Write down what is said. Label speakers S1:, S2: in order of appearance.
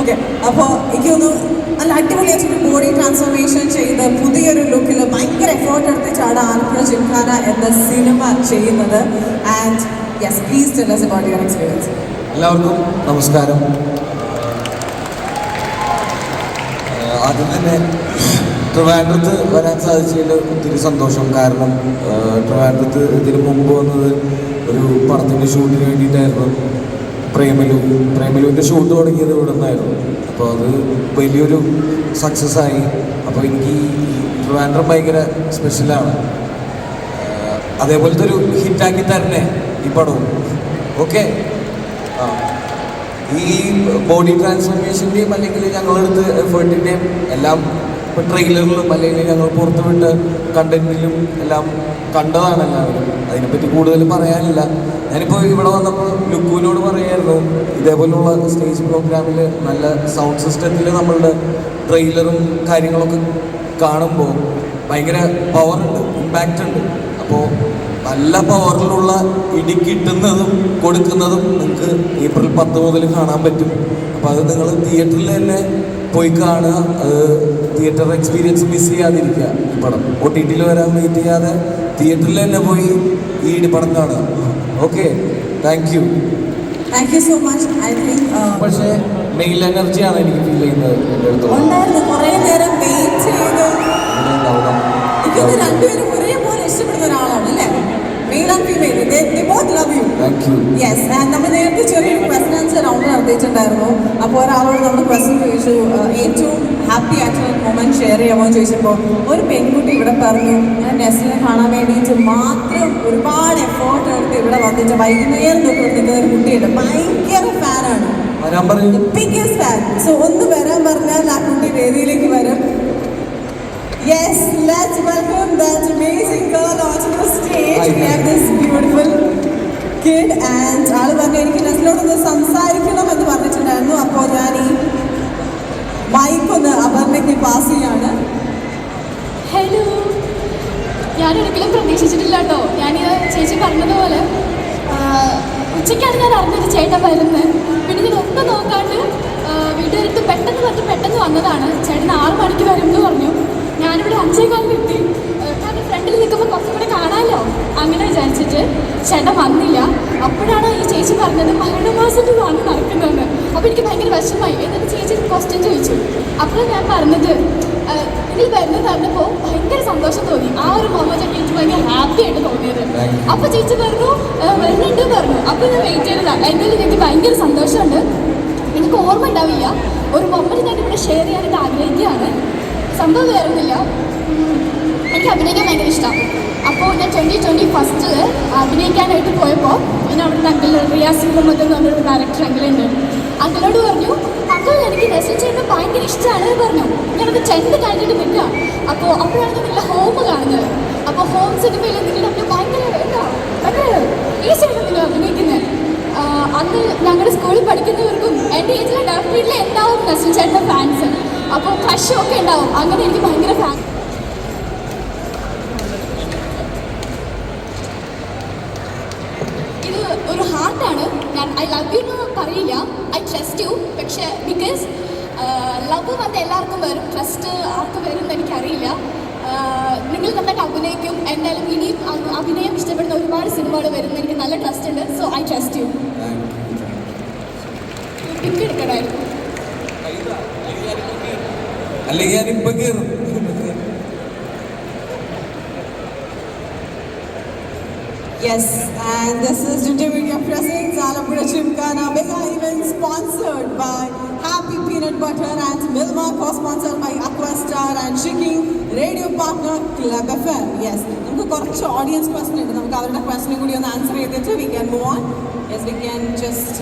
S1: Okay അപ്പോൾ എനിക്ക് തോന്നുന്നു നല്ല അടിപൊളിയായിട്ടൊരു ബോഡി ട്രാൻസ്ഫോർമേഷൻ ചെയ്ത് പുതിയൊരു ലുക്കിൽ ഭയങ്കര എഫേർട്ട് എടുത്തിട്ടാണ് ആലപ്പുഴ ജിംഖാന എന്ന സിനിമ ചെയ്യുന്നത്. And yes please tell us about your experience
S2: എല്ലാവർക്കും നമസ്കാരം. ആദ്യം തന്നെ ട്രിവാൻഡ്രത്ത് വരാൻ സാധിച്ചതിൽ ഒത്തിരി സന്തോഷം. കാരണം ട്രിവാൻഡ്രത്ത് ഇതിന് മുമ്പ് വന്നത് ഒരു പടത്തിന്റെ ഷൂട്ടിന് വേണ്ടിയിട്ടായിരുന്നു. പ്രേമലു പ്രേമലുവിന്റെ ഷൂട്ട് തുടങ്ങിയത് ഇവിടെ നിന്നായിരുന്നു അപ്പോൾ അത് വലിയൊരു സക്സസ് ആയി. അപ്പോൾ എനിക്ക് ട്രിവാൻഡ്രം ഭയങ്കര സ്പെഷ്യലാണ് അതേപോലത്തെ ഒരു ഹിറ്റാക്കി തരണേ ഈ പടവും. ഓക്കെ ആ. ഈ ബോഡി ട്രാൻസ്ഫോർമേഷന്റെയും അല്ലെങ്കിൽ ഞങ്ങളെടുത്ത് എഫേർട്ടിന്റെയും എല്ലാം ഇപ്പോൾ ട്രെയിലറിലും അല്ലെങ്കിൽ ഞങ്ങൾ പുറത്തുവിട്ട് കണ്ടന്റിലും എല്ലാം കണ്ടതാണ് എല്ലാവരും. അതിനെപ്പറ്റി കൂടുതൽ പറയാനില്ല. ഞാനിപ്പോൾ ഇവിടെ വന്നപ്പോൾ ലുക്കുവിനോട് ഇതേപോലുള്ള സ്റ്റേജ് പ്രോഗ്രാമിൽ നല്ല സൗണ്ട് സിസ്റ്റത്തിൽ നമ്മളുടെ ട്രെയിലറും കാര്യങ്ങളൊക്കെ കാണുമ്പോൾ ഭയങ്കര പവറുണ്ട് ഇമ്പാക്റ്റ് ഉണ്ട്. അപ്പോൾ നല്ല പവറിലുള്ള ഇടി കിട്ടുന്നതും കൊടുക്കുന്നതും നിങ്ങൾക്ക് ഏപ്രിൽ പത്ത് മുതൽ കാണാൻ പറ്റും. അപ്പോൾ അത് നിങ്ങൾ തിയേറ്ററിൽ തന്നെ പോയി കാണുക. അത് തിയേറ്റർ എക്സ്പീരിയൻസ് മിസ് ചെയ്യാതിരിക്കുക. ഈ പടം ഒ ടി ടിയിൽ വരാൻ വെയിറ്റ് ചെയ്യാതെ തിയേറ്ററിൽ തന്നെ പോയി ഈ പടം കാണുക. Okay thank you
S1: thank you so much I think
S2: പക്ഷേ മെയിൽ എനർജിയാണ് എനിക്ക് ഫീൽ ചെയ്യുന്നത് എന്റെ അടുത്ത്.
S1: ഉണ്ടായിരുന്നു. കുറേ നേരം വെയിറ്റ് ചെയ്ത്. എനിക്കൊന്ന് രണ്ടുപേരും ഒരേപോലെ ഇഷ്ടപ്പെടുന്ന ഒരാളാണ് അല്ലേ? Male and female love you yes നമ്മൾ നേരത്തെ ചെറിയൊരു ക്വസ്റ്റൻ ആൻസർ റൗണ്ട് നടത്തിയിട്ടുണ്ടായിരുന്നു. അപ്പോൾ ഒരാളോട് നമ്മൾ ക്വസ്റ്റൻ ചോദിച്ചു ഏറ്റവും ഹാപ്പി മൊമെന്റ് ഷെയർ ചെയ്യാമോ എന്ന് ചോദിച്ചപ്പോൾ ഒരു പെൺകുട്ടി ഇവിടെ പറഞ്ഞു ഞാൻ നെസ്ലിനെ കാണാൻ വേണ്ടിയിട്ട് മാത്രം ഒരുപാട് എഫേർട്ട് എടുത്ത് ഇവിടെ വന്നിട്ട് വൈകുന്നേരം തൊട്ട് നിൽക്കുന്ന ഒരു കുട്ടിയുണ്ട്. ഭയങ്കര ഫാനാണ് ബിഗ്ഗസ്റ്റ് ഫാൻ സോ ഒന്ന് വരാൻ പറഞ്ഞാൽ ആ കുട്ടി വേദിയിലേക്ക് വരും. Yes let's welcome that amazing girl on the stage we have this beautiful kid and all പറഞ്ഞു എനിക്ക് നെസ്ലിനോടൊന്ന് സംസാരിക്കണം എന്ന് പറഞ്ഞിട്ടുണ്ടായിരുന്നു അപ്പോൾ ഞാൻ ഈ മൈക്ക് ഒന്ന് അപർണയ്ക്ക് പാസ് ചെയ്യാണ്
S3: ഹലോ ഞാൻ ഒരിക്കലും പ്രതീക്ഷിച്ചിട്ടില്ല കേട്ടോ ഞാൻ ചേച്ചി പറഞ്ഞതുപോലെ ഉച്ചയ്ക്കാണ് ഞാൻ അറിഞ്ഞത് ചേട്ടൻ വരുന്നത്. പിന്നെ ഞാൻ ഒന്ന് നോക്കാണ്ട് വീട്ടുകാരത്ത് പെട്ടെന്ന് പറഞ്ഞ് പെട്ടെന്ന് വന്നതാണ്. ചേട്ടൻ ആറ് മണിക്ക് വരും എന്ന് പറഞ്ഞു. ഞാനിവിടെ അഞ്ചേകാലിന് കിട്ടി കാരണം ഫ്രണ്ടിൽ നിൽക്കുമ്പോൾ കുറച്ചും കൂടെ കാണാമല്ലോ അങ്ങനെ വിചാരിച്ചിട്ട് ചേട്ടൻ വന്നില്ല. അപ്പോഴാണ് ഈ ചേച്ചി പറഞ്ഞത് മരണമാസത്തിലാണ് നടക്കുന്നതെന്ന്. അപ്പോൾ എനിക്ക് ഭയങ്കര വിഷമമായി. എന്നിട്ട് ചേച്ചി ക്വസ്റ്റ്യൻ ചോദിച്ചു. അപ്പോൾ ഞാൻ പറഞ്ഞത് ഇതിൽ തന്നെ പറഞ്ഞപ്പോൾ ഭയങ്കര സന്തോഷം തോന്നി. ആ ഒരു മൊമെന്റ് എനിക്ക് ഭയങ്കര ഹാപ്പി ആയിട്ട് തോന്നിയത്. അപ്പൊ ചേച്ചി പറഞ്ഞു "ആ, വരുന്നുണ്ട് പറഞ്ഞു. അപ്പൊ ഞാൻ വെയിറ്റ് ചെയ്തതാ. എന്തായാലും എനിക്ക് ഭയങ്കര സന്തോഷമുണ്ട്. എനിക്ക് ഓർമ്മ ഉണ്ടാവില്ല. ഒരു മൊമെന്റ് ഞാൻ ഇവിടെ ഷെയർ ചെയ്യാനായിട്ട് ആഗ്രഹിക്കുകയാണ്. സംഭവം വേറൊന്നുമില്ല. എനിക്ക് അഭിനയിക്കാൻ ഭയങ്കര ഇഷ്ടമാണ് അപ്പോൾ ഞാൻ ട്വന്റി ട്വന്റി ഫസ്റ്റിൽ അഭിനയിക്കാനായിട്ട് പോയപ്പോൾ ഞാൻ അവിടുത്തെ അങ്കിൾ റിയാസിംഗ് മുഹമ്മദ് എന്ന് പറഞ്ഞൊരു ഡയറക്ടർ അങ്കിളുണ്ട് അങ്കിളോട് പറഞ്ഞു എനിക്ക് നെസൽ ചെയ്യുന്നത് ഭയങ്കര ഇഷ്ടമാണ് പറഞ്ഞു. ഞാനത് ചെണ്ട് കഴിഞ്ഞിട്ട് നിൽക്കുക അപ്പോൾ അപ്പോഴാണ് നിങ്ങളുടെ ഹോം കാണുന്നത്. അപ്പോൾ ഹോം സിനിമയിൽ നിങ്ങളുടെ അമ്മ ഭയങ്കര എന്താ ഭയങ്കര ഈ നിങ്ങൾ അഭിനയിക്കുന്നത്. അന്ന് ഞങ്ങളുടെ സ്കൂളിൽ പഠിക്കുന്നവർക്കും എന്റെ ഏജിലെ ഡെഫിനറ്റ്ലി ഉണ്ടാവും നസൽ ചേട്ടന്റെ ഫാൻസ് അപ്പോൾ ഒക്കെ ഉണ്ടാവും. അങ്ങനെ എനിക്ക് ഭയങ്കര ഫാൻ ഇത് ഒരു ഹാർട്ടാണ് ഐ ലവ് യു എന്ന് പറയില്ല. ഐ ട്രസ്റ്റ് യു പക്ഷേ ബിക്കോസ് ലവ് വന്ന് എല്ലാവർക്കും വരും. ട്രസ്റ്റ് ആർക്ക് വരും എന്ന് എനിക്കറിയില്ല. ആഹ് നിങ്ങൾ നന്നായിട്ട് അഭിനയിക്കും. എന്തായാലും ഇനിയും അഭിനയം ഇഷ്ടപ്പെടുന്ന ഒരുപാട് സിനിമകൾ വരും എന്ന് എനിക്ക് നല്ല ട്രസ്റ്റ് ഉണ്ട്. So I trust you pick എടുക്കണമായിരുന്നു
S2: അല്ലെങ്കിൽ ഞാനിപ്പോൾ കയറും
S1: Yes, and this is Ginger Media Presents. Butter and Milma, co-sponsored by Aquastar and Shiki, radio partner Club FM. Yes, നമുക്ക് കുറച്ച് ഓഡിയൻസ് ക്വസ്റ്റൻ ഉണ്ട് നമുക്ക് അവരുടെ ക്വസ്റ്റനും കൂടി ഒന്ന് ആൻസർ ചെയ്തിട്ട് we can move on yes we can just